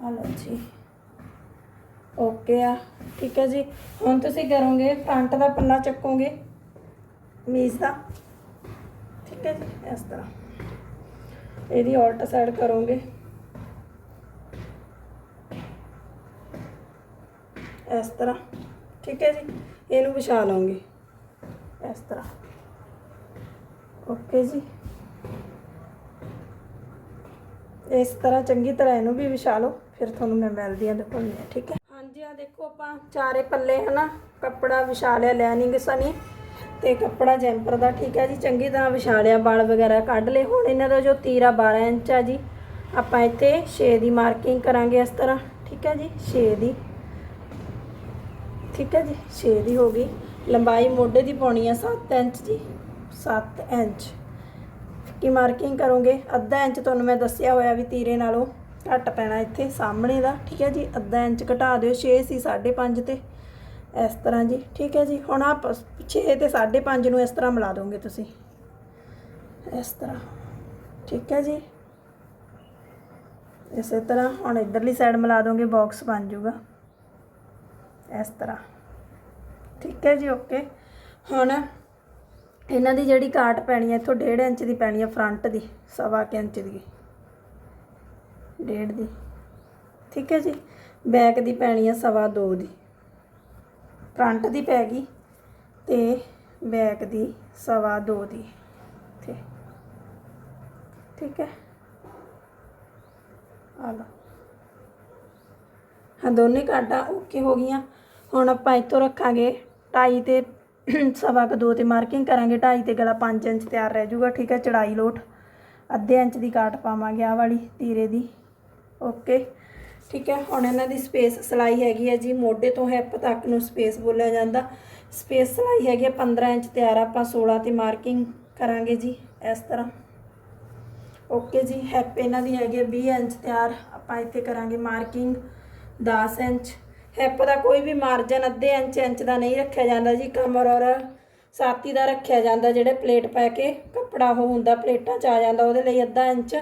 ਆ ਲਓ ਜੀ। ਓਕੇ ਆ, ਠੀਕ ਹੈ ਜੀ? ਹੁਣ ਤੁਸੀਂ ਕਰੋਗੇ ਫਰੰਟ ਦਾ ਪੱਲਾ ਚੱਕੋਗੇ ਮੀਜ਼ ਦਾ, ਠੀਕ ਹੈ ਜੀ? ਇਸ ਤਰ੍ਹਾਂ। ਇਹਦੀ ਉਲਟ ਸਾਈਡ ਕਰੋਗੇ। ਇਸ ਤਰ੍ਹਾਂ, ਠੀਕ ਹੈ ਜੀ? ਇਹਨੂੰ ਵਿਛਾ ਲਓਗੇ ਇਸ ਤਰ੍ਹਾਂ। ਓਕੇ ਜੀ। ਇਸ ਤਰ੍ਹਾਂ ਚੰਗੀ ਤਰ੍ਹਾਂ ਇਹਨੂੰ ਵੀ ਵਿਛਾ ਲਓ, ਫਿਰ ਤੁਹਾਨੂੰ ਮੈਂ ਮਿਲਦੀ ਹਾਂ ਦਿਖਾਉਂਦੀ ਹਾਂ, ਠੀਕ ਹੈ? ਹਾਂਜੀ ਆ ਦੇਖੋ ਆਪਾਂ ਚਾਰੇ ਪੱਲੇ ਹਨਾ, ਕੱਪੜਾ ਵਿਛਾ ਲਿਆ ਲੈਨਿੰਗ ਸਨੀ। ਤੇ ਕੱਪੜਾ ਜੈਂਪਰ ਦਾ ਠੀਕ ਹੈ ਜੀ, ਚੰਗੀ ਤਰ੍ਹਾਂ ਵਿਛਾ ਲਿਆ ਵਾਲ ਵਗੈਰਾ ਕੱਢ ਲਏ। ਹੁਣ ਇਹਨਾਂ ਦਾ ਜੋ ਤੀਰਾ 12 ਇੰਚ ਆ ਜੀ, ਆਪਾਂ ਇੱਥੇ 6 ਦੀ ਮਾਰਕਿੰਗ ਕਰਾਂਗੇ ਇਸ ਤਰ੍ਹਾਂ, ਠੀਕ ਹੈ ਜੀ 6 ਦੀ। ਠੀਕ ਹੈ ਜੀ 6 ਦੀ ਹੋ ਗਈ। ਲੰਬਾਈ ਮੋਢੇ ਦੀ ਪਾਉਣੀ ਆ 7 ਇੰਚ ਜੀ 7 ਇੰਚ। ਕੀ ਮਾਰਕਿੰਗ ਕਰੋਗੇ? ਅੱਧਾ ਇੰਚ ਤੁਹਾਨੂੰ ਮੈਂ ਦੱਸਿਆ ਹੋਇਆ ਵੀ ਤੀਰੇ ਨਾਲੋਂ ਘੱਟ ਪੈਣਾ ਇੱਥੇ, ਸਾਹਮਣੇ ਦਾ, ਠੀਕ ਹੈ ਜੀ, ਅੱਧਾ ਇੰਚ ਘਟਾ ਦਿਓ 6 ਸੀ 5.5 ਤੇ। ਇਸ ਤਰ੍ਹਾਂ ਜੀ। ਠੀਕ ਹੈ ਜੀ, ਹੁਣ ਆਪ 6 ਤੇ 5.5 ਨੂੰ ਇਸ ਤਰ੍ਹਾਂ ਮਿਲਾ ਦੋਗੇ ਤੁਸੀਂ। ਇਸ ਤਰ੍ਹਾਂ। ਠੀਕ ਹੈ ਜੀ। ਇਸੇ ਤਰ੍ਹਾਂ ਹੁਣ ਇਧਰਲੀ ਸਾਈਡ ਮਿਲਾ ਦੋਗੇ ਬਾਕਸ ਬਣ ਜਾਊਗਾ। ਇਸ ਤਰ੍ਹਾਂ। ਠੀਕ ਹੈ ਜੀ ਓਕੇ ਹੁਣ ਇਹਨਾਂ ਦੀ ਜਿਹੜੀ ਕਾਟ ਪੈਣੀ ਹੈ, ਇੱਥੋਂ 1.5 ਇੰਚ ਦੀ ਪੈਣੀ ਹੈ ਫਰੰਟ ਦੀ, ਸਵਾ ਕੁ ਇੰਚ ਦੀ। ਡੇਢ ਦੀ। ਠੀਕ ਹੈ ਜੀ। ਬੈਕ ਦੀ ਪੈਣੀ ਹੈ ਸਵਾ ਦੋ ਦੀ। ਫਰੰਟ ਦੀ ਪੈ ਗਈ ਤੇ ਬੈਕ ਦੀ, ਸਵਾ ਦੋ ਦੀ ਠੀਕ ਠੀਕ ਹੈ? ਆ ਲਓ। ਹਾਂ, ਦੋਨੇ ਕਾਟਾਂ ਓਕੇ ਹੋ ਗਈਆਂ। ਹੁਣ ਆਪਾਂ ਇੱਥੋਂ ਰੱਖਾਂਗੇ ਢਾਈ ਤੇ *clears throat* ਸਵਾ ਕੁ ਦੋ ਤੇ ਮਾਰਕਿੰਗ ਕਰਾਂਗੇ। ਢਾਈ ਤੇ ਗਲਾ 5 ਇੰਚ ਤਿਆਰ ਰਹਿ ਜਾਊਗਾ, ਠੀਕ ਹੈ? ਚੜਾਈ ਲੋਟ। ਅੱਧੇ ਇੰਚ ਦੀ ਕਾਟ ਪਾਵਾਂਗੇ ਆਹ ਵਾਲੀ ਤੀਰੇ ਦੀ। ਓਕੇ ਠੀਕ ਹੈ, ਹੁਣ ਇਹਨਾਂ ਦੀ ਸਪੇਸ ਸਲਾਈ ਹੈਗੀ ਹੈ ਜੀ, ਮੋਢੇ ਤੋਂ ਹਿੱਪ ਤੱਕ ਨੂੰ ਸਪੇਸ ਬੋਲਿਆ ਜਾਂਦਾ। ਸਪੇਸ ਸਲਾਈ ਹੈਗੀ ਹੈ 15 ਇੰਚ ਤਿਆਰ, ਆਪਾਂ 16 ਤੇ ਮਾਰਕਿੰਗ ਕਰਾਂਗੇ ਜੀ, ਇਸ ਤਰ੍ਹਾਂ। ਓਕੇ ਜੀ ਹੈਪ ਇਹਨਾਂ ਦੀ ਹੈਗੀ ਹੈ 20 ਇੰਚ ਤਿਆਰ, ਆਪਾਂ ਇੱਥੇ ਕਰਾਂਗੇ ਮਾਰਕਿੰਗ 10 ਇੰਚ। ਹੈਪ ਦਾ ਕੋਈ ਵੀ ਮਾਰਜਨ ਅੱਧੇ ਇੰਚ ਇੰਚ ਦਾ ਨਹੀਂ ਰੱਖਿਆ ਜਾਂਦਾ ਜੀ, ਕਮਰ ਔਰ ਛਾਤੀ ਦਾ ਰੱਖਿਆ ਜਾਂਦਾ, ਜਿਹੜੇ ਪਲੇਟ ਪਾ ਕੇ ਕੱਪੜਾ ਉਹ ਹੁੰਦਾ, ਪਲੇਟਾਂ 'ਚ ਆ ਜਾਂਦਾ, ਉਹਦੇ ਲਈ ਅੱਧਾ ਇੰਚ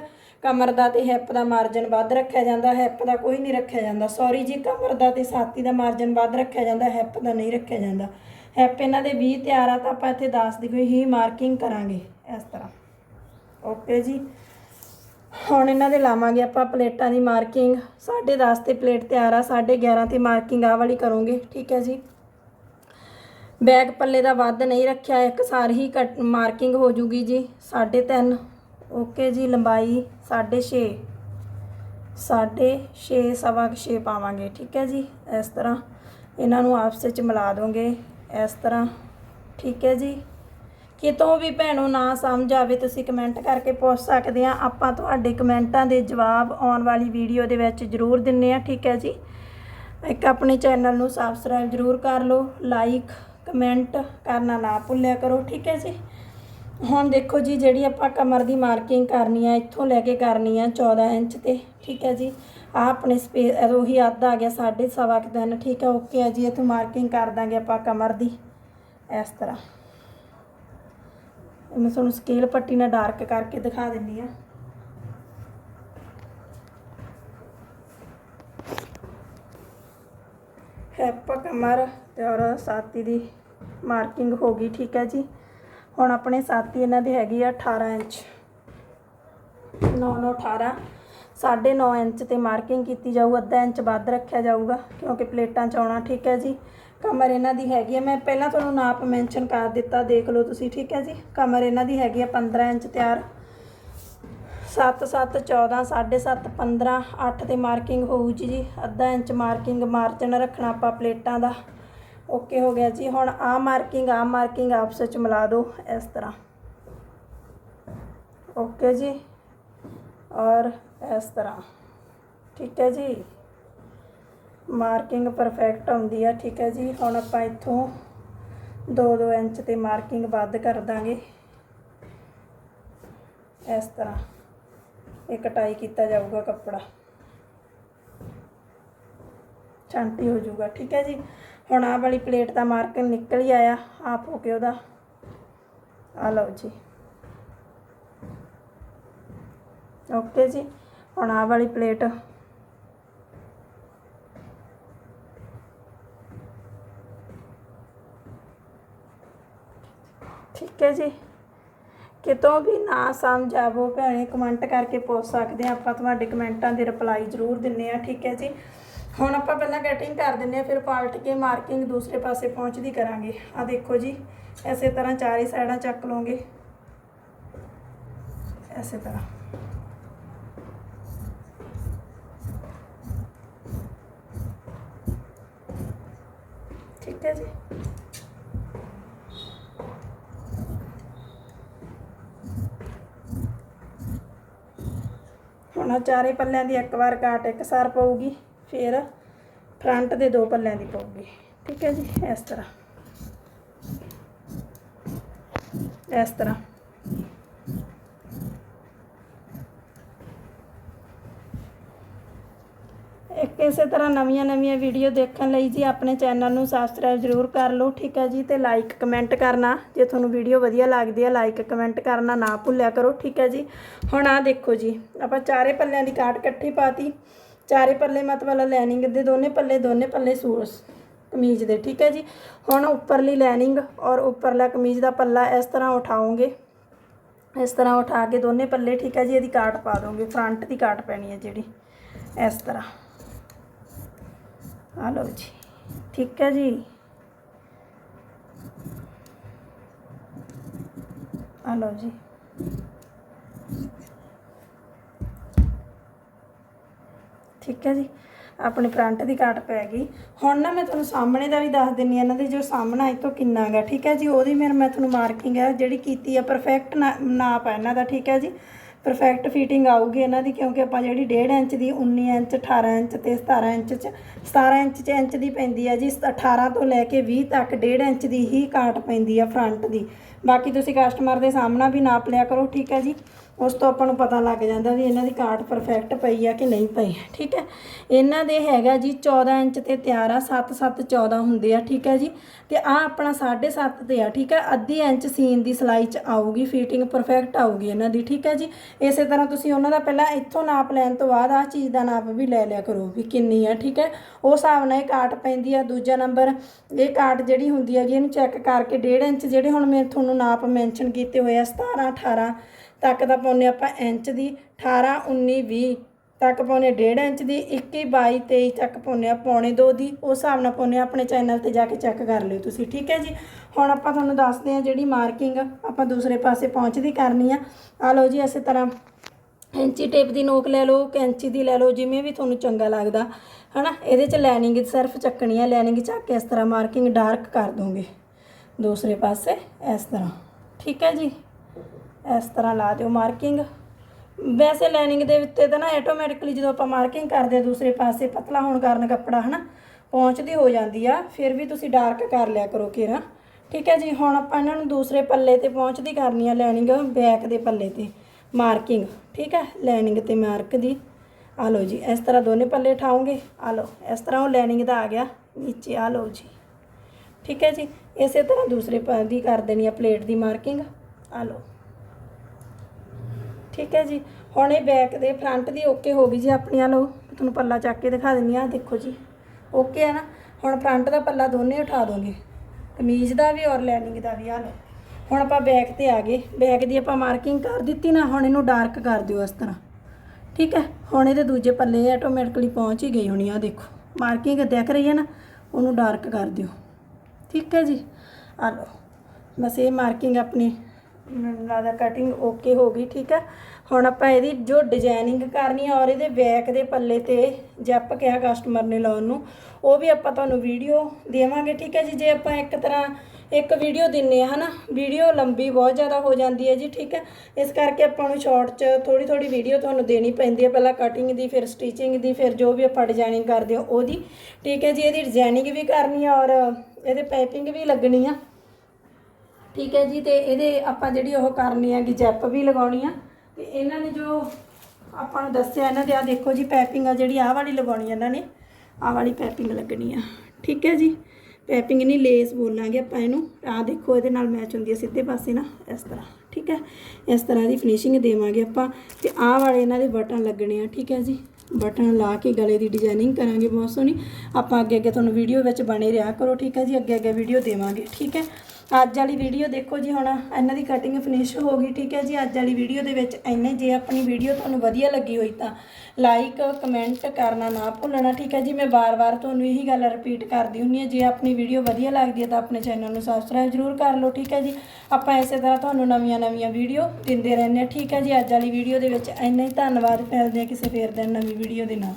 ਕਮਰ ਦਾ ਤੇ ਹੈਪ ਦਾ ਮਾਰਜਨ ਵੱਧ ਰੱਖਿਆ ਜਾਂਦਾ, ਹੈਪ ਦਾ ਕੋਈ ਨਹੀਂ ਰੱਖਿਆ ਜਾਂਦਾ। ਸੌਰੀ ਜੀ, ਕਮਰ ਦਾ ਤੇ ਸਾਥੀ ਦਾ ਮਾਰਜਨ ਵੱਧ ਰੱਖਿਆ ਜਾਂਦਾ, ਹੈਪ ਦਾ ਨਹੀਂ ਰੱਖਿਆ ਜਾਂਦਾ। ਹੈਪ ਇਹਨਾਂ ਦੇ 20 ਤਿਆਰ ਆ, ਤਾਂ ਆਪਾਂ ਇੱਥੇ 10 ਦੀ ਕੋਈ ਹੀ ਮਾਰਕਿੰਗ ਕਰਾਂਗੇ ਇਸ ਤਰ੍ਹਾਂ। ਓਕੇ ਜੀ। ਹੁਣ ਇਹਨਾਂ ਦੇ ਲਾਵਾਂਗੇ ਆਪਾਂ ਪਲੇਟਾਂ ਦੀ ਮਾਰਕਿੰਗ 10.5 ਤੇ ਪਲੇਟ ਤਿਆਰ ਆ 11.5 ਤੇ ਮਾਰਕਿੰਗ ਆ ਵਾਲੀ ਕਰੋਗੇ, ਠੀਕ ਹੈ ਜੀ। ਬੈਗ ਪੱਲੇ ਦਾ ਵੱਧ ਨਹੀਂ ਰੱਖਿਆ, ਇੱਕ ਸਾਰ ਹੀ ਕੱਟ ਮਾਰਕਿੰਗ ਹੋ ਜੂਗੀ ਜੀ 3.5 ਓਕੇ ਜੀ, ਲੰਬਾਈ। 6.5 6.5 ਸਵਾ 6 ਪਾਵਾਂਗੇ, ਠੀਕ ਹੈ ਜੀ? ਇਸ ਤਰ੍ਹਾਂ ਇਹਨਾਂ ਨੂੰ ਆਪਸ ਵਿੱਚ ਮਿਲਾ ਦੋਗੇ। ਇਸ ਤਰ੍ਹਾਂ, ਠੀਕ ਹੈ ਜੀ? ਕਿਤੋਂ ਵੀ ਭੈਣੋ ਨਾ ਸਮਝ ਆਵੇ, ਤੁਸੀਂ ਕਮੈਂਟ ਕਰਕੇ ਪੁੱਛ ਸਕਦੇ ਆ ਆਪਾਂ ਤੁਹਾਡੇ ਕਮੈਂਟਾਂ ਦੇ ਜਵਾਬ ਆਉਣ ਵਾਲੀ ਵੀਡੀਓ ਦੇ ਵਿੱਚ ਜ਼ਰੂਰ ਦਿੰਨੇ ਆ ਠੀਕ ਹੈ ਜੀ? ਇੱਕ ਆਪਣੇ ਚੈਨਲ ਨੂੰ ਸਬਸਕ੍ਰਾਈਬ ਜ਼ਰੂਰ ਕਰ ਲਓ। ਲਾਈਕ ਕਮੈਂਟ ਕਰਨਾ ਨਾ ਭੁੱਲਿਆ ਕਰੋ, ਠੀਕ ਹੈ ਜੀ? ਹੁਣ ਦੇਖੋ ਜੀ, ਜਿਹੜੀ ਆਪਾਂ ਕਮਰ ਦੀ ਮਾਰਕਿੰਗ ਕਰਨੀ ਆ, ਇੱਥੋਂ ਲੈ ਕੇ ਕਰਨੀ ਆ 14 ਇੰਚ ਤੇ, ਠੀਕ ਹੈ ਜੀ। ਆ ਆਪਣੇ ਸਪੇਸ ਉਹੀ ਅੱਧ ਆ ਗਿਆ, ਸਾਢੇ ਸਵਾ ਕੁ ਤਿੰਨ, ਠੀਕ ਹੈ ਓਕੇ ਆ ਜੀ, ਇੱਥੋਂ ਮਾਰਕਿੰਗ ਕਰ ਦਾਂਗੇ ਆਪਾਂ ਕਮਰ ਦੀ, ਇਸ ਤਰ੍ਹਾਂ। ਮੈਂ ਤੁਹਾਨੂੰ ਸਕੇਲ ਪੱਟੀ ਨਾਲ ਡਾਰਕ ਕਰਕੇ ਦਿਖਾ ਦਿੰਦੀ ਆ। ਹੈਪ ਕਮਰ ਤੇ ਔਰ ਸਾਥੀ ਦੀ ਮਾਰਕਿੰਗ ਹੋ ਗਈ, ਠੀਕ ਹੈ ਜੀ। ਹੁਣ ਆਪਣੇ ਸਾਥੀ ਇਹਨਾਂ ਦੀ ਹੈਗੀ ਆ 18 ਇੰਚ। 9 9 18 9.5 ਇੰਚ ਤੇ ਮਾਰਕਿੰਗ ਕੀਤੀ ਜਾਊ, ਅੱਧਾ ਇੰਚ ਵੱਧ ਰੱਖਿਆ ਜਾਊਗਾ, ਕਿਉਂਕਿ ਪਲੇਟਾਂ ਚ ਆਉਣਾ ਠੀਕ ਹੈ ਜੀ। ਕਮਰ ਇਹਨਾਂ ਦੀ ਹੈਗੀ ਹੈ ਮੈਂ ਪਹਿਲਾਂ ਤੁਹਾਨੂੰ ਨਾਪ ਮੈਂਸ਼ਨ ਕਰ ਦਿੱਤਾ, ਦੇਖ ਲਓ ਤੁਸੀਂ, ਠੀਕ ਹੈ ਜੀ। ਕਮਰ ਇਹਨਾਂ ਦੀ ਹੈਗੀ ਹੈ 15 ਇੰਚ ਤਿਆਰ। 7 7 14 7.5 15 8 ਤੇ ਮਾਰਕਿੰਗ ਹੋਊ ਜੀ ਜੀ। ਅੱਧਾ ਇੰਚ ਮਾਰਕਿੰਗ ਮਾਰਜਨ ਰੱਖਣਾ ਆਪਾਂ ਪਲੇਟਾਂ ਦਾ। ਓਕੇ ਹੋ ਗਿਆ ਜੀ। ਹੁਣ ਆ ਮਾਰਕਿੰਗ ਆ ਮਾਰਕਿੰਗ ਆਪਸ ਵਿੱਚ ਮਿਲਾ ਦਿਓ ਇਸ ਤਰ੍ਹਾਂ। ਓਕੇ ਜੀ। ਔਰ ਇਸ ਤਰ੍ਹਾਂ। ਠੀਕ ਹੈ ਜੀ। ਮਾਰਕਿੰਗ ਪਰਫੈਕਟ ਆਉਂਦੀ ਆ, ਠੀਕ ਹੈ ਜੀ। ਹੁਣ ਆਪਾਂ ਇੱਥੋਂ 2-2 ਇੰਚ ਤੇ ਮਾਰਕਿੰਗ ਵੱਧ ਕਰ ਦਾਂਗੇ। ਇਸ ਤਰ੍ਹਾਂ। ਇਹ ਕਟਾਈ ਕੀਤਾ ਜਾਊਗਾ ਕੱਪੜਾ। ਛਾਂਟੀ ਹੋ ਜਾਊਗਾ। ਠੀਕ ਹੈ ਜੀ। ਹੁਣ ਆਹ ਵਾਲੀ ਪਲੇਟ ਦਾ ਮਾਰਕਰ ਨਿਕਲ ਹੀ ਆਇਆ, ਆਪ ਹੋ ਕੇ ਉਹਦਾ। ਆ ਲਓ ਜੀ। ਓਕੇ ਜੀ, ਹੁਣ ਆਹ ਵਾਲੀ ਪਲੇਟ। ਠੀਕ ਹੈ ਜੀ। ਕਿਤੋਂ ਵੀ ਨਾ ਸਮਝ ਆਵੋ, ਭੈਣੇ ਕਮੈਂਟ ਕਰਕੇ ਪੁੱਛ ਸਕਦੇ ਆ ਆਪਾਂ, ਤੁਹਾਡੇ ਕਮੈਂਟਾਂ ਦੇ ਰਿਪਲਾਈ ਜ਼ਰੂਰ ਦਿੰਨੇ ਆ ਠੀਕ ਹੈ ਜੀ। ਹੁਣ ਆਪਾਂ ਪਹਿਲਾਂ ਕਟਿੰਗ ਕਰ ਦਿੰਨੇ ਆ ਫਿਰ ਪਾਲਟ ਕੇ ਮਾਰਕਿੰਗ ਦੂਸਰੇ ਪਾਸੇ ਪਹੁੰਚਦੀ ਕਰਾਂਗੇ। ਆ ਦੇਖੋ ਜੀ ਐਸੇ ਤਰ੍ਹਾਂ ਚਾਰੇ ਸਾਈਡਾਂ ਚੱਕ ਲਓਗੇ। ਐਸੇ ਤਰ੍ਹਾਂ। ਠੀਕ ਹੈ ਜੀ। ਹੁਣ ਚਾਰੇ ਪੱਲਿਆਂ ਦੀ ਇੱਕ ਵਾਰ ਕਾਟ ਇੱਕ ਸਾਰ ਪਊਗੀ। ਫਿਰ ਫਰੰਟ ਦੇ ਦੋ ਪੱਲਿਆਂ ਦੀ ਪਊਗੀ। ਠੀਕ ਹੈ ਜੀ, ਇਸ ਤਰ੍ਹਾਂ। ਇਸ ਤਰ੍ਹਾਂ। ਇੱਕ ਇਸੇ ਤਰ੍ਹਾਂ ਨਵੀਆਂ ਨਵੀਆਂ ਵੀਡੀਓ ਦੇਖਣ ਲਈ ਜੀ ਆਪਣੇ ਚੈਨਲ ਨੂੰ ਸਬਸਕ੍ਰਾਈਬ ਜ਼ਰੂਰ ਕਰ ਲਓ, ਠੀਕ ਹੈ ਜੀ, ਤੇ ਲਾਈਕ ਕਮੈਂਟ ਕਰਨਾ। ਜੇ ਤੁਹਾਨੂੰ ਵੀਡੀਓ ਵਧੀਆ ਲੱਗਦੀ ਹੈ ਲਾਈਕ ਕਮੈਂਟ ਕਰਨਾ ਨਾ ਭੁੱਲਿਆ ਕਰੋ, ਠੀਕ ਹੈ ਜੀ। ਹੁਣ ਆ ਦੇਖੋ ਜੀ, ਆਪਾਂ ਚਾਰੇ ਪੱਲਿਆਂ ਦੀ ਕਾਟ ਇਕੱਠੀ ਪਾਤੀ। ਚਾਰੇ ਪੱਲੇ ਮਤਲਬ ਲੈਨਿੰਗ ਦੇ ਦੋਨੇ ਪੱਲੇ ਦੋਨੇ ਪੱਲੇ ਸੂਰਸ ਕਮੀਜ਼ ਦੇ, ਠੀਕ ਹੈ ਜੀ? ਹੁਣ ਉੱਪਰਲੀ ਲੈਨਿੰਗ ਔਰ ਉੱਪਰਲਾ ਕਮੀਜ਼ ਦਾ ਪੱਲਾ ਇਸ ਤਰ੍ਹਾਂ ਉਠਾਓਗੇ। ਇਸ ਤਰ੍ਹਾਂ ਉਠਾ ਕੇ ਦੋਨੇ ਪੱਲੇ, ਠੀਕ ਹੈ ਜੀ? ਇਹਦੀ ਕਾਟ ਪਾ ਦੋਗੇ ਫਰੰਟ ਦੀ ਕਾਟ ਪੈਣੀ ਹੈ ਜਿਹੜੀ, ਇਸ ਤਰ੍ਹਾਂ। ਆ ਲਓ ਜੀ, ਠੀਕ ਹੈ ਜੀ? ਆ ਲਓ ਜੀ। ਠੀਕ ਹੈ ਜੀ ਆਪਣੇ ਫਰੰਟ ਦੀ ਕਾਟ ਪੈ ਗਈ। ਹੁਣ ਨਾ ਮੈਂ ਤੁਹਾਨੂੰ ਸਾਹਮਣੇ ਦਾ ਵੀ ਦੱਸ ਦਿੰਨੀ ਆ ਇਹਨਾਂ ਦੇ ਜੋ ਸਾਹਮਣਾ ਇਹ ਤੋਂ ਕਿੰਨਾ ਗਾ, ਠੀਕ ਹੈ ਜੀ? ਉਹਦੀ ਮੇਰੇ ਮੈਂ ਤੁਹਾਨੂੰ ਮਾਰਕਿੰਗ ਹੈ, ਜਿਹੜੀ ਕੀਤੀ ਆ ਪਰਫੈਕਟ ਨਾਪ ਹੈ ਇਹਨਾਂ ਦਾ, ਠੀਕ ਹੈ ਜੀ? ਪਰਫੈਕਟ ਫਿਟਿੰਗ ਆਊਗੀ ਇਹਨਾਂ ਦੀ, ਕਿਉਂਕਿ ਆਪਾਂ ਜਿਹੜੀ 1.5 ਇੰਚ ਦੀ 19 ਇੰਚ 18 ਇੰਚ ਤੇ 17 ਇੰਚ ਚ 17 ਇੰਚ ਚ ਇੰਚ ਦੀ ਪੈਂਦੀ ਆ ਜੀ 18 ਤੋਂ ਲੈ ਕੇ 20 ਤੱਕ 1.5 ਇੰਚ ਦੀ ਹੀ ਕਾਟ ਪੈਂਦੀ ਆ ਫਰੰਟ ਦੀ। ਬਾਕੀ ਤੁਸੀਂ ਕਸਟਮਰ ਦੇ ਸਾਹਮਣਾ ਵੀ ਨਾਪ ਲਿਆ ਕਰੋ, ਠੀਕ ਹੈ ਜੀ? ਉਸ ਤੋਂ ਆਪਾਂ ਨੂੰ ਪਤਾ ਲੱਗ ਜਾਂਦਾ ਵੀ ਇਹਨਾਂ ਦੀ ਕਾਟ ਪਰਫੈਕਟ ਪਈ ਆ ਕਿ ਨਹੀਂ ਪਈ। ਠੀਕ ਹੈ? ਇਹਨਾਂ ਦੇ ਹੈਗਾ ਜੀ 14 ਇੰਚ ਤੇ ਤਿਆਰ ਆ 7 7 14 ਹੁੰਦੇ ਆ, ਠੀਕ ਹੈ ਜੀ? ਤੇ ਆ ਆਪਣਾ 7.5 ਤੇ ਆ, ਠੀਕ ਹੈ? ਅੱਧੀ ਇੰਚ ਸੀਨ ਦੀ ਸਲਾਈ ਚ ਆਊਗੀ ਫਿਟਿੰਗ ਪਰਫੈਕਟ ਆਊਗੀ ਇਹਨਾਂ ਦੀ, ਠੀਕ ਹੈ ਜੀ? ਇਸੇ ਤਰ੍ਹਾਂ ਤੁਸੀਂ ਉਹਨਾਂ ਦਾ ਪਹਿਲਾਂ ਇੱਥੋਂ ਨਾਪ ਲੈਣ ਤੋਂ ਬਾਅਦ ਆ ਚੀਜ਼ ਦਾ ਨਾਪ ਵੀ ਲੈ ਲਿਆ ਕਰੋ ਵੀ ਕਿੰਨੀ ਆ, ਠੀਕ ਹੈ? ਉਹ ਹਿਸਾਬ ਨਾਲ ਇਹ ਕਾਟ ਪੈਂਦੀ ਆ, ਦੂਜਾ ਨੰਬਰ, ਇਹ ਕਾਟ ਜਿਹੜੀ ਹੁੰਦੀ ਹੈਗੀ ਇਹਨੂੰ ਚੈੱਕ ਕਰਕੇ 1.5 ਇੰਚ ਜਿਹੜੇ ਹੁਣ ਮੈਂ ਤੁਹਾਨੂੰ ਨਾਪ ਮੈਂਸ਼ਨ ਕੀਤੇ ਹੋਏ ਆ 17 18 ਤੱਕ ਦਾ ਪਾਉਨੇ ਆਪਾਂ ਇੰਚ ਦੀ 18 19 20 ਤੱਕ ਪਾਉਨੇ 1.5 ਇੰਚ ਦੀ 21 22 23 ਤੱਕ ਪਾਉਨੇ ਆ ਪੌਣੇ 2 ਦੀ, ਉਸ ਹਿਸਾਬ ਨਾਲ ਪਾਉਨੇ ਆ ਆਪਣੇ ਚੈਨਲ ਤੇ ਜਾ ਕੇ ਚੈੱਕ ਕਰ ਲਿਓ ਤੁਸੀਂ, ਠੀਕ ਹੈ ਜੀ? ਹੁਣ ਆਪਾਂ ਤੁਹਾਨੂੰ ਦੱਸਦੇ ਆ ਜਿਹੜੀ ਮਾਰਕਿੰਗ ਆਪਾਂ ਦੂਸਰੇ ਪਾਸੇ ਪਹੁੰਚਦੀ ਕਰਨੀ ਆ। ਆ ਲਓ ਜੀ, ਇਸੇ ਤਰ੍ਹਾਂ ਇੰਚੀ ਟੇਪ ਦੀ ਨੋਕ ਲੈ ਲਓ ਕੈਂਚੀ ਦੀ ਲੈ ਲਓ, ਜਿਵੇਂ ਵੀ ਤੁਹਾਨੂੰ ਚੰਗਾ ਲੱਗਦਾ, ਹਨਾ? ਇਹਦੇ ਚ ਲਾਈਨਿੰਗ ਸਿਰਫ ਚੱਕਣੀ ਆ ਲਾਈਨਿੰਗ ਚੱਕ ਕੇ ਇਸ ਤਰ੍ਹਾਂ ਮਾਰਕਿੰਗ ਡਾਰਕ ਕਰ ਦੋਗੇ, ਦੂਸਰੇ ਪਾਸੇ ਇਸ ਤਰ੍ਹਾਂ, ਠੀਕ ਹੈ ਜੀ? ਇਸ ਤਰ੍ਹਾਂ ਲਾ ਦਿਓ ਮਾਰਕਿੰਗ ਵੈਸੇ ਲਾਈਨਿੰਗ ਦੇ ਉੱਤੇ ਤਾਂ ਨਾ ਆਟੋਮੈਟਿਕਲੀ ਜਦੋਂ ਆਪਾਂ ਮਾਰਕਿੰਗ ਕਰਦੇ ਆ ਦੂਸਰੇ ਪਾਸੇ ਪਤਲਾ ਹੋਣ ਕਾਰਨ ਕੱਪੜਾ ਹਨਾ ਪਹੁੰਚਦੀ ਹੋ ਜਾਂਦੀ ਆ, ਫਿਰ ਵੀ ਤੁਸੀਂ ਡਾਰਕ ਕਰ ਲਿਆ ਕਰੋ ਕਿਰਾ ਠੀਕ ਹੈ ਜੀ, ਹੁਣ ਆਪਾਂ ਇਹਨਾਂ ਨੂੰ ਦੂਸਰੇ ਪੱਲੇ ਤੇ ਪਹੁੰਚਦੀ ਕਰਨੀ ਆ ਲਾਈਨਿੰਗ ਬੈਕ ਦੇ ਪੱਲੇ ਤੇ ਮਾਰਕਿੰਗ ਠੀਕ ਹੈ ਲਾਈਨਿੰਗ ਤੇ ਮਾਰਕ ਦੀ। ਆ ਲਓ ਜੀ, ਇਸ ਤਰ੍ਹਾਂ ਦੋਨੇ ਪੱਲੇ ਉਠਾਓਗੇ ਆ ਲਓ, ਇਸ ਤਰ੍ਹਾਂ ਉਹ ਲਾਈਨਿੰਗ ਦਾ ਆ ਗਿਆ, ਨੀਚੇ ਆ ਲਓ ਜੀ। ਠੀਕ ਹੈ ਜੀ, ਇਸੇ ਤਰ੍ਹਾਂ ਦੂਸਰੇ ਪੱਲੇ ਦੀ ਕਰ ਦੇਣੀ ਆ ਪਲੇਟ ਦੀ ਮਾਰਕਿੰਗ ਆ ਲਓ। ਠੀਕ ਹੈ ਜੀ। ਹੁਣ ਇਹ ਬੈਕ ਦੇ ਫਰੰਟ ਦੀ ਓਕੇ ਹੋ ਗਈ ਜੀ ਆਪਣੀਆਂ ਲਓ। ਤੁਹਾਨੂੰ ਪੱਲਾ ਚੱਕ ਕੇ ਦਿਖਾ ਦਿੰਦੀ ਆ ਦੇਖੋ ਜੀ। ਓਕੇ ਹੈ ਨਾ? ਹੁਣ ਫਰੰਟ ਦਾ ਪੱਲਾ ਦੋਨੇ ਉਠਾ ਦੋਗੇ। ਕਮੀਜ਼ ਦਾ ਵੀ ਔਰ ਲੈਨਿੰਗ ਦਾ ਵੀ ਆ ਲਓ। ਹੁਣ ਆਪਾਂ ਬੈਕ ਤੇ ਆ ਗਏ। ਬੈਕ ਦੀ ਆਪਾਂ ਮਾਰਕਿੰਗ ਕਰ ਦਿੱਤੀ ਨਾ, ਹੁਣ ਇਹਨੂੰ ਡਾਰਕ ਕਰ ਦਿਓ ਇਸ ਤਰ੍ਹਾਂ। ਠੀਕ ਹੈ? ਹੁਣ ਇਹਦੇ ਦੂਜੇ ਪੱਲੇ ਆਟੋਮੈਟਿਕਲੀ ਪਹੁੰਚ ਹੀ ਗਈ ਹੋਣੀ ਆ ਦੇਖੋ। ਮਾਰਕਿੰਗ ਦਿਖ ਰਹੀ ਹੈ ਨਾ, ਉਹਨੂੰ ਡਾਰਕ ਕਰ ਦਿਓ। ਠੀਕ ਹੈ ਜੀ? ਆ ਲਓ। ਬਸ ਇਹ ਮਾਰਕਿੰਗ ਆਪਣੀ ਮੈਨੂੰ ਲੱਗਦਾ ਕਟਿੰਗ ਓਕੇ ਹੋ ਗਈ, ਠੀਕ ਹੈ। ਹੁਣ ਆਪਾਂ ਇਹਦੀ ਜੋ ਡਿਜ਼ਾਈਨਿੰਗ ਕਰਨੀ ਆ ਔਰ ਇਹਦੇ ਬੈਕ ਦੇ ਪੱਲੇ ਤੇ ਜੱਪ ਕਿਹਾ ਕਸਟਮਰ ਨੇ ਲਾਉਣ ਨੂੰ, ਉਹ ਵੀ ਆਪਾਂ ਤੁਹਾਨੂੰ ਵੀਡੀਓ ਦੇਵਾਂਗੇ, ਠੀਕ ਹੈ ਜੀ। ਜੇ ਆਪਾਂ ਇੱਕ ਤਰ੍ਹਾਂ ਇੱਕ ਵੀਡੀਓ ਦਿੰਨੇ ਆ, ਹਨਾ। ਵੀਡੀਓ ਲੰਬੀ ਬਹੁਤ ਜ਼ਿਆਦਾ ਹੋ ਜਾਂਦੀ ਹੈ ਜੀ, ਠੀਕ ਹੈ। ਇਸ ਕਰਕੇ ਆਪਾਂ ਨੂੰ ਸ਼ਾਰਟ 'ਚ ਥੋੜੀ ਥੋੜੀ ਵੀਡੀਓ ਤੁਹਾਨੂੰ ਦੇਣੀ ਪੈਂਦੀ ਹੈ। ਪਹਿਲਾਂ ਕਟਿੰਗ ਦੀ, ਫਿਰ ਸਟਿਚਿੰਗ ਦੀ, ਫਿਰ ਜੋ ਵੀ ਆਪਾਂ ਡਿਜ਼ਾਈਨਿੰਗ ਕਰਦੇ ਹਾਂ, ਉਹਦੀ, ਠੀਕ ਹੈ ਜੀ। ਇਹਦੀ ਡਿਜ਼ਾਈਨਿੰਗ ਵੀ ਕਰਨੀ ਆ ਔਰ ਇਹਦੇ ਪਾਈਪਿੰਗ ਵੀ ਲੱਗਣੀ ਆ। ਠੀਕ ਹੈ ਜੀ, ਤੇ ਇਹਦੇ ਆਪਾਂ ਜਿਹੜੀ ਉਹ ਕਰਨੀ ਹੈਗੀ ਜੈਪ ਵੀ ਲਗਾਉਣੀ ਆ। ਤੇ ਇਹਨਾਂ ਨੇ ਜੋ ਆਪਾਂ ਨੂੰ ਦੱਸਿਆ ਇਹਨਾਂ ਦੇ ਆ ਦੇਖੋ ਜੀ, ਪੈਪਿੰਗ ਆ ਜਿਹੜੀ, ਆਹ ਵਾਲੀ ਲਗਾਉਣੀ ਆ ਇਹਨਾਂ ਨੇ। ਆਹ ਵਾਲੀ ਪੈਪਿੰਗ ਲੱਗਣੀ ਆ। ਠੀਕ ਹੈ ਜੀ, ਪੈਪਿੰਗ ਨਹੀਂ, ਲੇਸ ਬੋਲਾਂਗੇ ਆਪਾਂ ਇਹਨੂੰ। ਆਹ ਦੇਖੋ, ਇਹਦੇ ਨਾਲ ਮੈਚ ਹੁੰਦੀ ਹੈ ਸਿੱਧੇ ਪਾਸੇ ਨਾ, ਇਸ ਤਰ੍ਹਾਂ। ਠੀਕ ਹੈ, ਇਸ ਤਰ੍ਹਾਂ ਦੀ ਫਿਨਿਸ਼ਿੰਗ ਦੇਵਾਂਗੇ ਆਪਾਂ। ਤੇ ਆਹ ਵਾਲੇ ਇਹਨਾਂ ਦੇ ਬਟਨ ਲੱਗਣੇ ਆ, ਠੀਕ ਹੈ ਜੀ। ਬਟਨ ਲਾ ਕੇ ਗਲੇ ਦੀ ਡਿਜ਼ਾਈਨਿੰਗ ਕਰਾਂਗੇ, ਬਹੁਤ ਸੋਹਣੀ। ਆਪਾਂ ਅੱਗੇ ਅੱਗੇ ਤੁਹਾਨੂੰ ਵੀਡੀਓ ਵਿੱਚ ਬਣੇ ਰਿਹਾ ਕਰੋ, ਠੀਕ ਹੈ ਜੀ। ਅੱਗੇ ਅੱਗੇ ਵੀਡੀਓ ਦੇਵਾਂਗੇ, ਠੀਕ ਹੈ। ਅੱਜ ਵਾਲੀ ਵੀਡੀਓ ਦੇਖੋ ਜੀ ਹੁਣ, ਇਹਨਾਂ ਦੀ ਕਟਿੰਗ ਫਿਨਿਸ਼ ਹੋ ਗਈ, ਠੀਕ ਹੈ ਜੀ? ਅੱਜ ਵਾਲੀ ਵੀਡੀਓ ਦੇ ਵਿੱਚ ਇੰਨੇ ਜੇ ਆਪਣੀ ਵੀਡੀਓ ਤੁਹਾਨੂੰ ਵਧੀਆ ਲੱਗੀ ਹੋਈ ਤਾਂ ਲਾਈਕ ਕਮੈਂਟ ਕਰਨਾ ਨਾ ਭੁੱਲਣਾ, ਠੀਕ ਹੈ ਜੀ? ਮੈਂ ਬਾਰ-ਬਾਰ ਤੁਹਾਨੂੰ ਇਹੀ ਗੱਲ ਰਿਪੀਟ ਕਰਦੀ ਹੁੰਨੀ ਹਾਂ, ਜੇ ਆਪਣੀ ਵੀਡੀਓ ਵਧੀਆ ਲੱਗਦੀ ਹੈ ਤਾਂ ਆਪਣੇ ਚੈਨਲ ਨੂੰ ਸਬਸਕ੍ਰਾਈਬ ਜ਼ਰੂਰ ਕਰ ਲਓ, ਠੀਕ ਹੈ ਜੀ? ਆਪਾਂ ਇਸੇ ਤਰ੍ਹਾਂ ਤੁਹਾਨੂੰ ਨਵੀਆਂ-ਨਵੀਆਂ ਵੀਡੀਓ ਦਿੰਦੇ ਰਹਿੰਦੇ ਹਾਂ, ਠੀਕ ਹੈ ਜੀ? ਅੱਜ ਵਾਲੀ ਵੀਡੀਓ ਦੇ ਵਿੱਚ ਇੰਨਾ ਹੀ ਧੰਨਵਾਦ, ਮਿਲਦੇ ਹਾਂ ਕਿਸੇ ਫੇਰ ਦਿਨ ਨਵੀਂ ਵੀਡੀਓ ਦੇ ਨਾਲ।